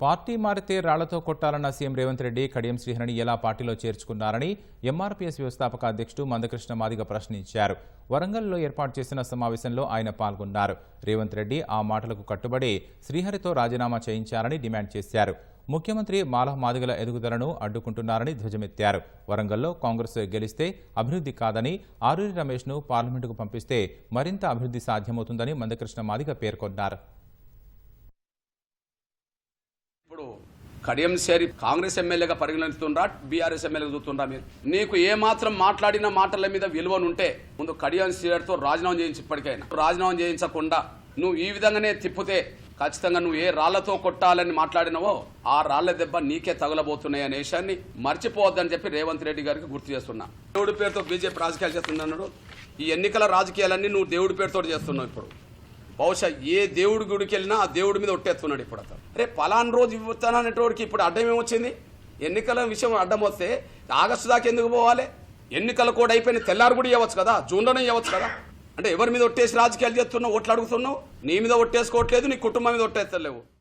Party మారితే రాళ్ళతో కొట్టాలన్న సీఎం రేవంత్ రెడ్డి కడియం శ్రీహరిని ఎలా పార్టీలో చేర్చుకున్నారని ఎంఆర్పీఎస్ వ్యవస్థాపక అధ్యక్షుడు మందకృష్ణ మాదిగ ప్రశ్నించారు. వరంగల్లో ఏర్పాటు చేసిన సమావేశంలో ఆయన పాల్గొన్నారు. రేవంత్ రెడ్డి ఆ మాటలకు కట్టుబడి శ్రీహరితో రాజీనామా చేయించాలని డిమాండ్ చేశారు. ముఖ్యమంత్రి మాల మాదిగల ఎదుగుదలను అడ్డుకుంటున్నారని ధ్వజమెత్తారు. వరంగల్లో కాంగ్రెస్ గెలిస్తే అభివృద్ధి కాదని ఆరూరి రమేష్ను పార్లమెంటుకు పంపిస్తే మరింత అభివృద్ధి సాధ్యమవుతుందని మందకృష్ణ మాదిగ పేర్కొన్నారు ఇప్పుడు కడియం సేరి కాంగ్రెస్ ఎమ్మెల్యేగా పరిగణిస్తుండ్రా బీఆర్ఎస్ ఎమ్మెల్యేగా చూస్తుండ్రా మీరు. నీకు ఏ మాత్రం మాట్లాడిన మాటల మీద విలువనుంటే ముందు కడియం శ్రీతో రాజీనామా చేయించి ఇప్పటికైనా. రాజీనామా చేయించకుండా నువ్వు ఈ విధంగానే తిప్పితే ఖచ్చితంగా నువ్వు ఏ రాళ్ళతో కొట్టాలని మాట్లాడినవో ఆ రాళ్ళ దెబ్బ నీకే తగలబోతున్నాయి అనే విషయాన్ని మర్చిపోవద్దని చెప్పి రేవంత్ రెడ్డి గారికి గుర్తు చేస్తున్నా. దేవుడి పేరుతో బీజేపీ రాజకీయాలు చేస్తున్నాడు ఈ ఎన్నికల రాజకీయాలన్నీ నువ్వు దేవుడి పేరుతో చేస్తున్నావు ఇప్పుడు. బహుశా ఏ దేవుడి గుడికి వెళ్ళినా ఆ దేవుడి మీద ఒట్టేస్తున్నాడు ఇప్పుడు అతను. అరే పలానా రోజు ఇవ్వతాననేటోడికి ఇప్పుడు అడ్డం ఏమొచ్చింది? ఎన్నికల విషయం అడ్డం వస్తే ఆగస్టు దాకా ఎందుకు పోవాలి? ఎన్నికల కూడా అయిపోయిన తెల్లారు కూడా ఇవ్వచ్చు కదా జూన్లోనే ఇవ్వచ్చు కదా. అంటే ఎవరి మీద ఒట్టేసి రాజకీయాలు చేస్తున్నావు ఓట్లు అడుగుతున్నావు? నీ మీద ఒట్టేసుకోవట్లేదు నీ కుటుంబం మీద ఒట్టేస్తలేవు.